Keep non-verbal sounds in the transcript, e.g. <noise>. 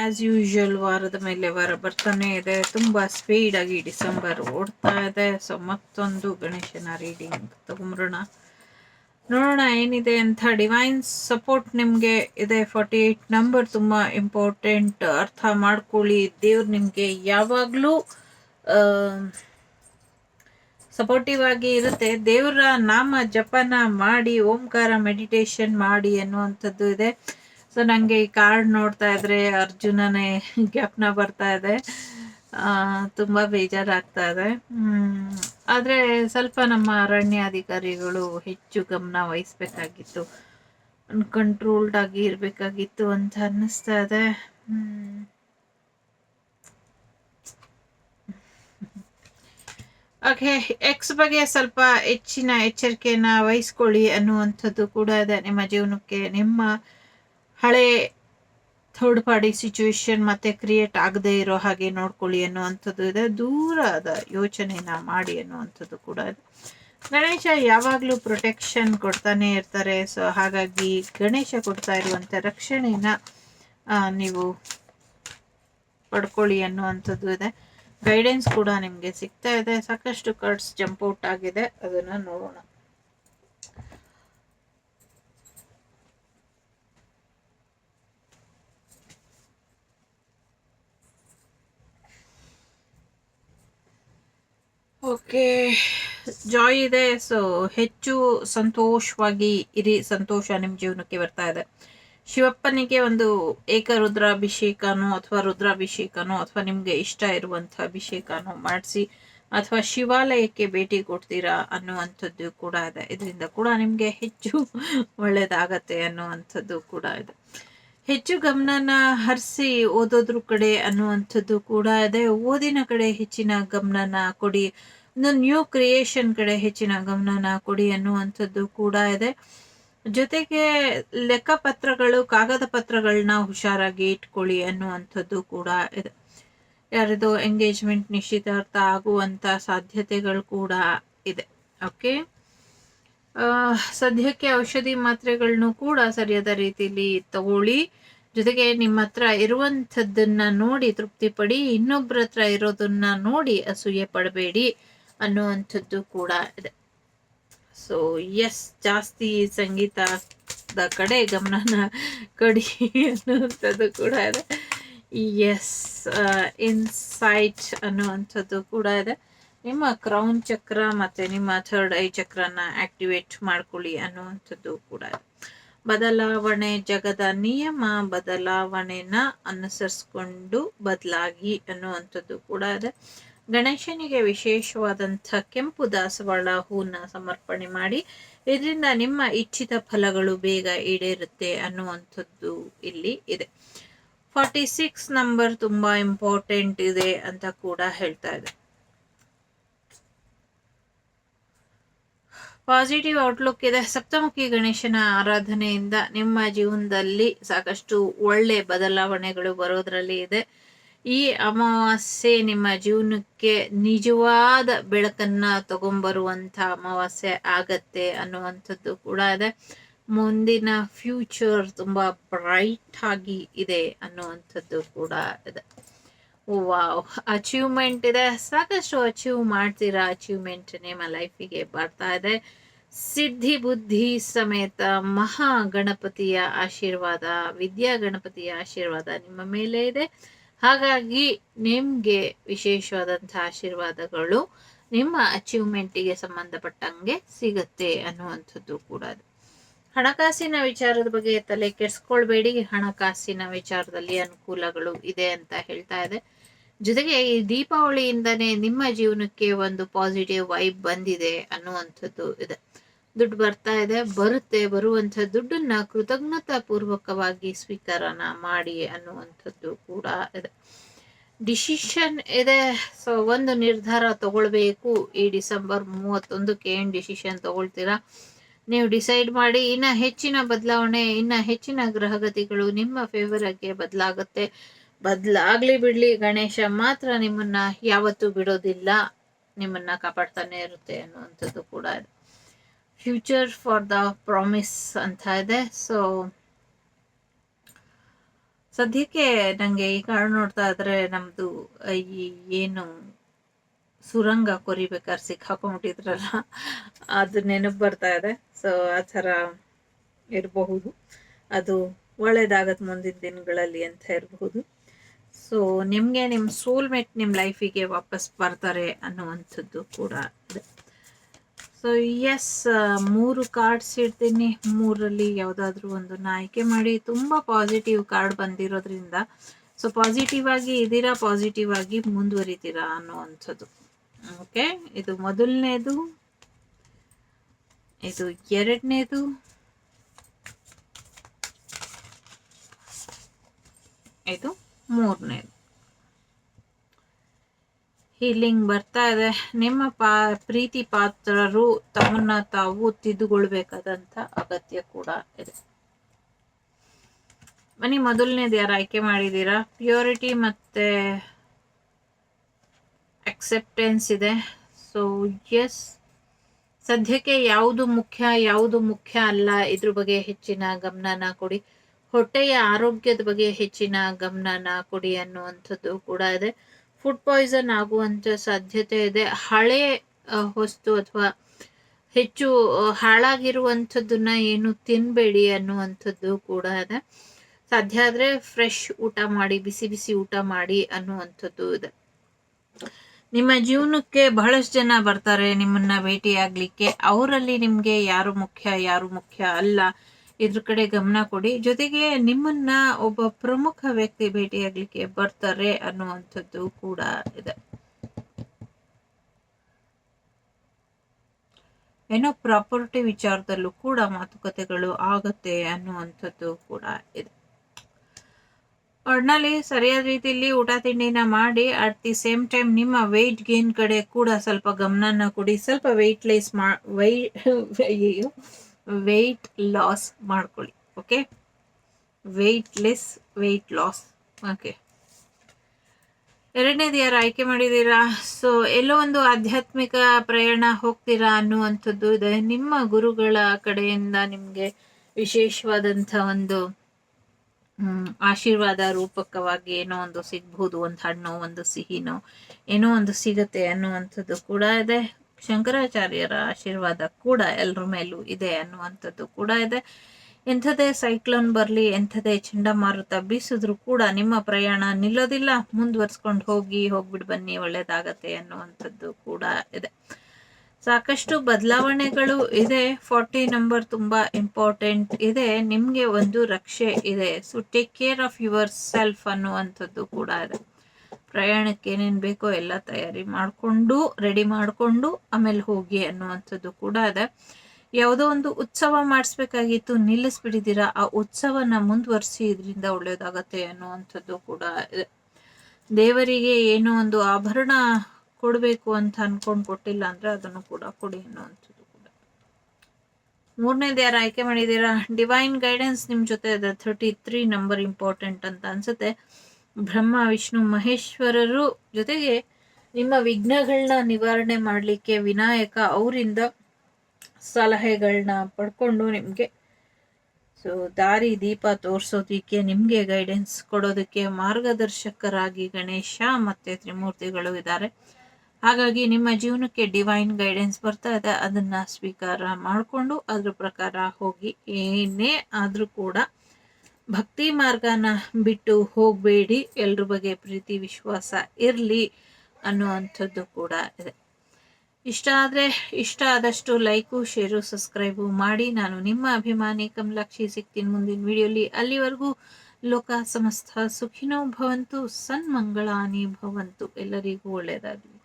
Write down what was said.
As usual ವಾರದ ಮೇಲೆ ವಾರ ಬರ್ತಾನೆ ಇದೆ. ತುಂಬ ಸ್ಪೀಡಾಗಿ ಡಿಸೆಂಬರ್ ಓಡ್ತಾ ಇದೆ. ಸೊ ಮತ್ತೊಂದು ಗಣೇಶನ ರೀಡಿಂಗ್ ತಗೊಂಬರೋಣ. ನೋಡೋಣ ಏನಿದೆ ಅಂತ. ಡಿವೈನ್ ಸಪೋರ್ಟ್ ನಿಮಗೆ ಇದೆ. ಫಾರ್ಟಿ ಏಯ್ಟ್ ನಂಬರ್ ತುಂಬ ಇಂಪಾರ್ಟೆಂಟ್ ಅರ್ಥ ಮಾಡ್ಕೊಳ್ಳಿ. ದೇವ್ರು ನಿಮಗೆ ಯಾವಾಗಲೂ ಸಪೋರ್ಟಿವ್ ಆಗಿ ಇರುತ್ತೆ. ದೇವರ ನಾಮ ಜಪನ ಮಾಡಿ, ಓಂಕಾರ ಮೆಡಿಟೇಷನ್ ಮಾಡಿ ಅನ್ನುವಂಥದ್ದು ಇದೆ. ಸೊ ನನಗೆ ಈ ಕಾರ್ಡ್ ನೋಡ್ತಾ ಇದ್ರೆ ಅರ್ಜುನನೇ ಜ್ಞಾಪನ ಬರ್ತಾ ಇದೆ. ತುಂಬ ಬೇಜಾರಾಗ್ತಾ ಇದೆ. ಆದರೆ ಸ್ವಲ್ಪ ನಮ್ಮ ಅರಣ್ಯಾಧಿಕಾರಿಗಳು ಹೆಚ್ಚು ಗಮನ ವಹಿಸ್ಬೇಕಾಗಿತ್ತು. ಕಂಟ್ರೋಲ್ಡ್ ಆಗಿ ಇರಬೇಕಾಗಿತ್ತು ಅಂತ ಅನ್ನಿಸ್ತಾ ಇದೆ. ಓಕೆ ಎಕ್ಸ್ ಬಗ್ಗೆ ಸ್ವಲ್ಪ ಹೆಚ್ಚಿನ ಎಚ್ಚರಿಕೆಯನ್ನ ವಹಿಸ್ಕೊಳ್ಳಿ ಅನ್ನುವಂಥದ್ದು ಕೂಡ ಇದೆ. ನಿಮ್ಮ ಜೀವನಕ್ಕೆ, ನಿಮ್ಮ ಹಳೆ ಥರ್ಡ್ ಪಾರ್ಟಿ ಸಿಚುವೇಶನ್ ಮತ್ತೆ ಕ್ರಿಯೇಟ್ ಆಗದೆ ಇರೋ ಹಾಗೆ ನೋಡ್ಕೊಳ್ಳಿ ಅನ್ನುವಂಥದ್ದು ಇದೆ. ದೂರದ ಯೋಚನೆನ ಮಾಡಿ ಅನ್ನುವಂಥದ್ದು ಕೂಡ ಇದೆ. ಗಣೇಶ ಯಾವಾಗಲೂ ಪ್ರೊಟೆಕ್ಷನ್ ಕೊಡ್ತಾನೆ ಇರ್ತಾರೆ. ಸೊ ಹಾಗಾಗಿ ಗಣೇಶ ಕೊಡ್ತಾ ಇರುವಂಥ ರಕ್ಷಣೆನ ನೀವು ಪಡ್ಕೊಳ್ಳಿ ಅನ್ನುವಂಥದ್ದು ಇದೆ. ಗೈಡೆನ್ಸ್ ಕೂಡ ನಿಮಗೆ ಸಿಗ್ತಾ ಇದೆ. ಸಾಕಷ್ಟು ಕಾರ್ಡ್ಸ್ ಜಂಪ್ ಔಟ್ ಆಗಿದೆ. ಅದನ್ನು ನೋಡೋಣ. ಓಕೆ. ಜಾಯ್ ಇದೆ ಸೊ ಹೆಚ್ಚು ಸಂತೋಷವಾಗಿ ಇರಿ, ಸಂತೋಷ ನಿಮ್ಮ ಜೀವನಕ್ಕೆ ಬರ್ತಾ ಇದೆ. ಶಿವಪ್ಪನಿಗೆ ಒಂದು ಏಕ ರುದ್ರಾಭಿಷೇಕನೋ ಅಥವಾ ರುದ್ರಾಭಿಷೇಕನೋ ಅಥವಾ ನಿಮಗೆ ಇಷ್ಟ ಇರುವಂಥ ಅಭಿಷೇಕನೋ ಮಾಡಿಸಿ, ಅಥವಾ ಶಿವಾಲಯಕ್ಕೆ ಭೇಟಿ ಕೊಡ್ತೀರಾ ಅನ್ನುವಂಥದ್ದು ಕೂಡ ಇದೆ. ಇದರಿಂದ ಕೂಡ ನಿಮಗೆ ಹೆಚ್ಚು ಒಳ್ಳೇದಾಗತ್ತೆ ಅನ್ನುವಂಥದ್ದು ಕೂಡ ಇದೆ. ಹೆಚ್ಚು ಗಮನನ ಹರಿಸಿ ಓದೋದ್ರ ಕಡೆ ಅನ್ನುವಂಥದ್ದು ಕೂಡ ಇದೆ. ಓದಿನ ಕಡೆ ಹೆಚ್ಚಿನ ಗಮನನ ಕೊಡಿ. ಒಂದು ನ್ಯೂ ಕ್ರಿಯೇಷನ್ ಕಡೆ ಹೆಚ್ಚಿನ ಗಮನನ ಕೊಡಿ ಅನ್ನುವಂಥದ್ದು ಕೂಡ ಇದೆ. ಜೊತೆಗೆ ಲೆಕ್ಕಪತ್ರಗಳು, ಕಾಗದ ಪತ್ರಗಳನ್ನ ಹುಷಾರಾಗಿ ಇಟ್ಕೊಳ್ಳಿ ಅನ್ನುವಂಥದ್ದು ಕೂಡ ಇದೆ. ಯಾರದೋ ಎಂಗೇಜ್ಮೆಂಟ್ ನಿಶ್ಚಿತಾರ್ಥ ಆಗುವಂತ ಸಾಧ್ಯತೆಗಳು ಕೂಡ ಇದೆ. ಓಕೆ ಸದ್ಯಕ್ಕೆ ಔಷಧಿ ಮಾತ್ರೆಗಳನ್ನು ಕೂಡ ಸರಿಯಾದ ರೀತಿಯಲ್ಲಿ ತಗೊಳ್ಳಿ. ಜೊತೆಗೆ ನಿಮ್ಮ ಹತ್ರ ಇರುವಂಥದ್ದನ್ನ ನೋಡಿ ತೃಪ್ತಿ ಪಡಿ ಇನ್ನೊಬ್ಬರ ಹತ್ರ ಇರೋದನ್ನ ನೋಡಿ ಅಸೂಯೆ ಪಡಬೇಡಿ. ಅನ್ನುವಂಥದ್ದು ಕೂಡ ಇದೆ. ಸೊ ಎಸ್ ಜಾಸ್ತಿ ಸಂಗೀತದ ಕಡೆ ಗಮನನ ಕೊಡಿ ಅನ್ನುವಂಥದ್ದು ಕೂಡ ಇದೆ. ಎಸ್ ಇನ್ಸೈಟ್ ಅನ್ನುವಂಥದ್ದು ಕೂಡ ಇದೆ. ನಿಮ್ಮ ಕ್ರೌನ್ ಚಕ್ರ ಮತ್ತೆ ನಿಮ್ಮ ಥರ್ಡ್ ಐ ಚಕ್ರನ ಆಕ್ಟಿವೇಟ್ ಮಾಡ್ಕೊಳ್ಳಿ ಅನ್ನುವಂಥದ್ದು ಕೂಡ ಇದೆ. ಬದಲಾವಣೆ ಜಗದ ನಿಯಮ, ಬದಲಾವಣೆನ ಅನುಸರಿಸ್ಕೊಂಡು ಬದಲಾಗಿ ಅನ್ನುವಂಥದ್ದು ಕೂಡ ಇದೆ. ಗಣೇಶನಿಗೆ ವಿಶೇಷವಾದಂಥ ಕೆಂಪು ದಾಸವಾಳ ಹೂನ ಸಮರ್ಪಣೆ ಮಾಡಿ, ಇದರಿಂದ ನಿಮ್ಮ ಇಚ್ಛಿತ ಫಲಗಳು ಬೇಗ ಈಡೇರುತ್ತೆ ಅನ್ನುವಂಥದ್ದು ಇಲ್ಲಿ ಇದೆ. ಫಾರ್ಟಿ ಸಿಕ್ಸ್ ನಂಬರ್ ತುಂಬಾ ಇಂಪಾರ್ಟೆಂಟ್ ಇದೆ ಅಂತ ಕೂಡ ಹೇಳ್ತಾ ಇದೆ. ಪಾಸಿಟಿವ್ ಔಟ್ಲುಕ್ ಇದೆ. ಸಪ್ತಮುಖಿ ಗಣೇಶನ ಆರಾಧನೆಯಿಂದ ನಿಮ್ಮ ಜೀವನದಲ್ಲಿ ಸಾಕಷ್ಟು ಒಳ್ಳೆ ಬದಲಾವಣೆಗಳು ಬರೋದ್ರಲ್ಲಿ ಇದೆ. ಈ ಅಮಾವಾಸ್ಯೆ ನಿಮ್ಮ ಜೀವನಕ್ಕೆ ನಿಜವಾದ ಬೆಳಕನ್ನ ತಗೊಂಬರುವಂಥ ಅಮಾವಾಸ್ಯೆ ಆಗತ್ತೆ ಅನ್ನುವಂಥದ್ದು ಕೂಡ ಇದೆ. ಮುಂದಿನ ಫ್ಯೂಚರ್ ತುಂಬಾ ಬ್ರೈಟ್ ಆಗಿ ಇದೆ ಅನ್ನುವಂಥದ್ದು ಕೂಡ ಇದೆ. ವಾವ್ ಅಚೀವ್ಮೆಂಟ್ ಇದೆ. ಸಾಕಷ್ಟು ಅಚೀವ್ ಮಾಡ್ತೀರಾ? ಅಚೀವ್ಮೆಂಟ್ ನಿಮ್ಮ ಲೈಫಿಗೆ ಬರ್ತಾ ಇದೆ. ಸಿದ್ಧಿ, ಬುದ್ಧಿ ಸಮೇತ ಮಹಾ ಗಣಪತಿಯ ಆಶೀರ್ವಾದ ವಿದ್ಯಾ ಗಣಪತಿಯ ಆಶೀರ್ವಾದ ನಿಮ್ಮ ಮೇಲೆ ಇದೆ. ಹಾಗಾಗಿ ನಿಮ್ಗೆ ವಿಶೇಷವಾದಂತಹ ಆಶೀರ್ವಾದಗಳು ನಿಮ್ಮ ಅಚೀವ್ಮೆಂಟಿಗೆ ಸಂಬಂಧಪಟ್ಟಂಗೆ ಸಿಗತ್ತೆ ಅನ್ನುವಂಥದ್ದು ಕೂಡ ಹಣಕಾಸಿನ ವಿಚಾರದ ಬಗ್ಗೆ ತಲೆ ಕೆಡ್ಸ್ಕೊಳ್ಬೇಡಿ. ಹಣಕಾಸಿನ ವಿಚಾರದಲ್ಲಿ ಅನುಕೂಲಗಳು ಇದೆ ಅಂತ ಹೇಳ್ತಾ ಇದೆ. ಜೊತೆಗೆ ಈ ದೀಪಾವಳಿಯಿಂದನೇ ನಿಮ್ಮ ಜೀವನಕ್ಕೆ ಒಂದು ಪಾಸಿಟಿವ್ ವೈಬ್ ಬಂದಿದೆ ಅನ್ನುವಂಥದ್ದು ಇದೆ. ದುಡ್ಡು ಬರ್ತಾ ಇದೆ, ಬರುತ್ತೆ, ಬರುವಂಥ ದುಡ್ಡನ್ನ ಕೃತಜ್ಞತಾ ಪೂರ್ವಕವಾಗಿ ಸ್ವೀಕಾರನ ಮಾಡಿ ಅನ್ನುವಂಥದ್ದು ಕೂಡ ಇದೆ. ಡಿಸಿಷನ್ ಇದೆ. ಸೊ ಒಂದು ನಿರ್ಧಾರ ತಗೊಳ್ಬೇಕು. ಈ ಡಿಸೆಂಬರ್ ಮೂವತ್ತೊಂದಕ್ಕೆ ಏನು ಡಿಸಿಷನ್ ತಗೊಳ್ತೀರಾ? ನೀವು ಡಿಸೈಡ್ ಮಾಡಿ, ಇನ್ನ ಹೆಚ್ಚಿನ ಬದಲಾವಣೆ, ಇನ್ನ ಹೆಚ್ಚಿನ ಗ್ರಹಗತಿಗಳು ನಿಮ್ಮ ಫೇವರ್ ಆಗಿ ಬದಲಾಗುತ್ತೆ. ಬದಲಾಗ್ಲಿ ಬಿಡ್ಲಿ ಗಣೇಶ, ಮಾತ್ರ ನಿಮ್ಮನ್ನ ಯಾವತ್ತೂ ಬಿಡೋದಿಲ್ಲ. ನಿಮ್ಮನ್ನ ಕಾಪಾಡ್ತಾನೆ ಇರುತ್ತೆ ಅನ್ನುವಂಥದ್ದು ಕೂಡ ಇದೆ. ಫ್ಯೂಚರ್ ಫಾರ್ ದ ಪ್ರಾಮಿಸ್ ಅಂತ ಇದೆ ಸೊ ಸದ್ಯಕ್ಕೆ ನನಗೆ ಈ ಕಾರ್ಡ್ ನೋಡ್ತಾ ಇದ್ರೆ ನಮ್ಮದು ಈ ಏನು ಸುರಂಗ ಕೊರಿಬೇಕಾದ್ರೆ ಸಿಕ್ಕಾಕೊಂಡ್ಬಿಟ್ಟಿದ್ರಲ್ಲ ಅದು ನೆನಪು ಬರ್ತಾ ಇದೆ. ಸೊ ಆ ಥರ ಇರಬಹುದು. ಅದು ಒಳ್ಳೇದಾಗತ್ತೆ ಮುಂದಿನ ದಿನಗಳಲ್ಲಿ ಅಂತ ಇರಬಹುದು. ಸೊ ನಿಮಗೆ ನಿಮ್ಮ ಸೋಲ್ಮೇಟ್ ನಿಮ್ಮ ಲೈಫಿಗೆ ವಾಪಸ್ ಬರ್ತಾರೆ ಅನ್ನುವಂಥದ್ದು ಕೂಡ ಇದೆ. ಸೊ ಎಸ್ ಮೂರು ಕಾರ್ಡ್ಸ್ ಇಡ್ತೀನಿ. ಮೂರಲ್ಲಿ ಯಾವುದಾದ್ರೂ ಒಂದು ಆಯ್ಕೆ ಮಾಡಿ. ತುಂಬ ಪಾಸಿಟಿವ್ ಕಾರ್ಡ್ ಬಂದಿರೋದ್ರಿಂದ. ಸೊ ಪಾಸಿಟಿವ್ ಆಗಿ ಇದ್ದೀರಾ ಪಾಸಿಟಿವ್ ಆಗಿ ಮುಂದುವರಿತೀರಾ ಅನ್ನುವಂಥದ್ದು ಓಕೆ ಇದು ಮೊದಲನೇದು. ಇದು ಎರಡನೇದು. ಇದು ಮೂರನೇದು. ಹೀಲಿಂಗ್ ಬರ್ತಾ ಇದೆ. ನಿಮ್ಮ ಪಾ, ಪ್ರೀತಿ ಪಾತ್ರರು ತಮ್ಮನ್ನ ತಾವು ತಿದ್ದುಕೊಳ್ಬೇಕಾದಂತ ಅಗತ್ಯ ಕೂಡ ಇದೆ. ಬನ್ನಿ, ಮೊದಲನೇದು ಯಾರು ಆಯ್ಕೆ ಮಾಡಿದ್ದೀರಾ? ಪ್ಯೂರಿಟಿ ಮತ್ತೆ ಅಕ್ಸೆಪ್ಟೆನ್ಸ್ ಇದೆ. ಸೊ ಎಸ್ ಸದ್ಯಕ್ಕೆ ಯಾವುದು ಮುಖ್ಯ ಯಾವುದು ಮುಖ್ಯ ಅಲ್ಲ, ಇದ್ರ ಬಗ್ಗೆ ಹೆಚ್ಚಿನ ಗಮನನ ಕೊಡಿ. ಹೊಟ್ಟೆಯ ಆರೋಗ್ಯದ ಬಗ್ಗೆ ಹೆಚ್ಚಿನ ಗಮನನ ಕೊಡಿ ಅನ್ನುವಂಥದ್ದು ಕೂಡ ಇದೆ. ಫುಡ್ ಪಾಯ್ಸನ್ ಆಗುವಂತ ಸಾಧ್ಯತೆ ಇದೆ. ಹಳೆ ವಸ್ತು ಅಥವಾ ಹೆಚ್ಚು ಹಾಳಾಗಿರುವಂಥದ್ದನ್ನ ಏನು ತಿನ್ಬೇಡಿ ಅನ್ನುವಂಥದ್ದು ಕೂಡ ಇದೆ. ಸಾಧ್ಯ ಆದ್ರೆ ಫ್ರೆಶ್ ಊಟ ಮಾಡಿ, ಬಿಸಿ ಬಿಸಿ ಊಟ ಮಾಡಿ ಅನ್ನುವಂಥದ್ದು ಇದೆ. ನಿಮ್ಮ ಜೀವನಕ್ಕೆ ಬಹಳಷ್ಟು ಜನ ಬರ್ತಾರೆ ನಿಮ್ಮನ್ನ ಭೇಟಿ ಆಗ್ಲಿಕ್ಕೆ ಅವರಲ್ಲಿ ನಿಮ್ಗೆ ಯಾರು ಮುಖ್ಯ ಯಾರು ಮುಖ್ಯ ಅಲ್ಲ? ಇದ್ರ ಕಡೆ ಗಮನ ಕೊಡಿ. ಜೊತೆಗೆ ನಿಮ್ಮನ್ನ ಒಬ್ಬ ಪ್ರಮುಖ ವ್ಯಕ್ತಿ ಭೇಟಿಯಾಗ್ಲಿಕ್ಕೆ ಬರ್ತಾರೆ ಅನ್ನುವಂಥದ್ದು ಕೂಡ ಇದೆ. ಏನೋ ಪ್ರಾಪರ್ಟಿ ವಿಚಾರದಲ್ಲೂ ಕೂಡ ಮಾತುಕತೆಗಳು ಆಗತ್ತೆ ಅನ್ನುವಂಥದ್ದು ಕೂಡ ಇದೆ. ಒಟ್ನಲ್ಲಿ ಸರಿಯಾದ ರೀತಿಯಲ್ಲಿ ಊಟ ತಿಂಡಿನ ಮಾಡಿ ಅಟ್ ದಿ ಸೇಮ್ ಟೈಮ್ ನಿಮ್ಮ ವೆಯ್ಟ್ ಗೇನ್ ಕಡೆ ಕೂಡ ಸ್ವಲ್ಪ ಗಮನನ ಕೊಡಿ. ಸ್ವಲ್ಪ ವೆಯ್ಟ್ ಲೆಸ್ ಮಾ ವೈ <laughs> ವೆಯ್ಟ್ ಲಾಸ್ ಮಾಡ್ಕೊಳ್ಳಿ okay weight less weight loss okay ಎರಡನೇದು ಯಾರು ಆಯ್ಕೆ ಮಾಡಿದ್ದೀರಾ? ಸೊ ಎಲ್ಲೋ ಒಂದು ಆಧ್ಯಾತ್ಮಿಕ ಪ್ರಯಾಣ ಹೋಗ್ತೀರಾ ಅನ್ನುವಂಥದ್ದು ಇದೆ. ನಿಮ್ಮ ಗುರುಗಳ ಕಡೆಯಿಂದ ನಿಮಗೆ ವಿಶೇಷವಾದಂಥ ಒಂದು ಆಶೀರ್ವಾದ ರೂಪಕವಾಗಿ ಏನೋ ಒಂದು ಸಿಗ್ಬಹುದು ಒಂದು ಹಣ್ಣು, ಒಂದು ಸಿಹಿನೋ, ಏನೋ ಒಂದು ಸಿಗತ್ತೆ ಅನ್ನುವಂಥದ್ದು ಕೂಡ ಇದೆ. ಶಂಕರಾಚಾರ್ಯರ ಆಶೀರ್ವಾದ ಕೂಡ ಎಲ್ಲರ ಮೇಲೂ ಇದೆ ಅನ್ನುವಂಥದ್ದು ಕೂಡ ಇದೆ. ಎಂಥದೇ ಸೈಕ್ಲೋನ್ ಬರಲಿ, ಎಂಥದೇ ಚಂಡಮಾರುತ ಬೀಸಿದ್ರು ಕೂಡ ನಿಮ್ಮ ಪ್ರಯಾಣ ನಿಲ್ಲೋದಿಲ್ಲ. ಮುಂದುವರ್ಸ್ಕೊಂಡು ಹೋಗಿ ಹೋಗ್ಬಿಟ್ಟು ಬನ್ನಿ, ಒಳ್ಳೇದಾಗತ್ತೆ ಅನ್ನುವಂಥದ್ದು ಕೂಡ ಇದೆ. ಸಾಕಷ್ಟು ಬದಲಾವಣೆಗಳು ಇದೆ. ಫಾರ್ಟಿ ನಂಬರ್ ತುಂಬಾ ಇಂಪಾರ್ಟೆಂಟ್ ಇದೆ. ನಿಮಗೆ ಒಂದು ರಕ್ಷೆ ಇದೆ. So take care of yourself ಅನ್ನುವಂಥದ್ದು ಕೂಡ ಇದೆ. ಪ್ರಯಾಣಕ್ಕೆ ಏನೇನು ಬೇಕೋ ಎಲ್ಲ ತಯಾರಿ ಮಾಡಿಕೊಂಡು ರೆಡಿ ಮಾಡಿಕೊಂಡು ಆಮೇಲೆ ಹೋಗಿ ಅನ್ನುವಂಥದ್ದು ಕೂಡ ಇದೆ ಯಾವುದೋ ಒಂದು ಉತ್ಸವ ಮಾಡಿಸ್ಬೇಕಾಗಿತ್ತು, ನಿಲ್ಲಿಸ್ಬಿಟ್ಟಿದ್ದೀರಾ, ಆ ಉತ್ಸವನ ಮುಂದುವರಿಸಿ ಇದರಿಂದ ಒಳ್ಳೆಯದಾಗತ್ತೆ ಅನ್ನುವಂಥದ್ದು ಕೂಡ ಇದೆ. ದೇವರಿಗೆ ಏನೋ ಒಂದು ಆಭರಣ ಕೊಡಬೇಕು ಅಂತ ಅಂದ್ಕೊಂಡು ಕೊಟ್ಟಿಲ್ಲ ಅಂದರೆ ಅದನ್ನು ಕೂಡ ಕೊಡಿ ಅನ್ನುವಂಥದ್ದು ಕೂಡ. ಮೂರನೇದು ಯಾರು ಆಯ್ಕೆ ಮಾಡಿದ್ದೀರಾ? ಡಿವೈನ್ ಗೈಡೆನ್ಸ್ ನಿಮ್ಮ ಜೊತೆ ಇದೆ ಥರ್ಟಿ ತ್ರೀ ನಂಬರ್ ಇಂಪಾರ್ಟೆಂಟ್ ಅಂತ ಅನ್ಸುತ್ತೆ. ಬ್ರಹ್ಮ, ವಿಷ್ಣು, ಮಹೇಶ್ವರರು ಜೊತೆಗೆ ನಿಮ್ಮ ವಿಘ್ನಗಳನ್ನ ನಿವಾರಣೆ ಮಾಡಲಿಕ್ಕೆ ವಿನಾಯಕ ಅವರಿಂದ ಸಲಹೆಗಳನ್ನ ಪಡ್ಕೊಂಡು ನಿಮಗೆ. ಸೊ ದಾರಿ, ದೀಪ ತೋರಿಸೋದಕ್ಕೆ ನಿಮಗೆ ಗೈಡೆನ್ಸ್ ಕೊಡೋದಕ್ಕೆ ಮಾರ್ಗದರ್ಶಕರಾಗಿ ಗಣೇಶ ಮತ್ತು ತ್ರಿಮೂರ್ತಿಗಳು ಇದ್ದಾರೆ. ಹಾಗಾಗಿ ನಿಮ್ಮ ಜೀವನಕ್ಕೆ ಡಿವೈನ್ ಗೈಡೆನ್ಸ್ ಬರ್ತಾ ಇದೆ. ಅದನ್ನು ಸ್ವೀಕಾರ ಮಾಡಿಕೊಂಡು ಅದ್ರ ಪ್ರಕಾರ ಹೋಗಿ ಏನೇ ಆದರೂ ಕೂಡ ಭಕ್ತಿ ಮಾರ್ಗನ ಬಿಟ್ಟು ಹೋಗಬೇಡಿ. ಎಲ್ರ ಬಗ್ಗೆ ಪ್ರೀತಿ, ವಿಶ್ವಾಸ ಇರಲಿ ಅನ್ನುವಂಥದ್ದು ಕೂಡ ಇದೆ. ಇಷ್ಟ ಆದರೆ ಇಷ್ಟ ಆದಷ್ಟು ಲೈಕು, ಶೇರು, ಸಬ್ಸ್ಕ್ರೈಬು ಮಾಡಿ. ನಾನು ನಿಮ್ಮ ಅಭಿಮಾನಿ ಕಮಲಾಕ್ಷಿ ಸಿಗ್ತೀನಿ ಮುಂದಿನ ವಿಡಿಯೋಲಿ. ಅಲ್ಲಿವರೆಗೂ ಲೋಕ ಸಮಸ್ತ ಸುಖಿನೋ ಭವಂತು, ಸನ್ಮಂಗಳಾನಿ ಭವಂತು. ಎಲ್ಲರಿಗೂ ಒಳ್ಳೆಯದಾಗಲಿ.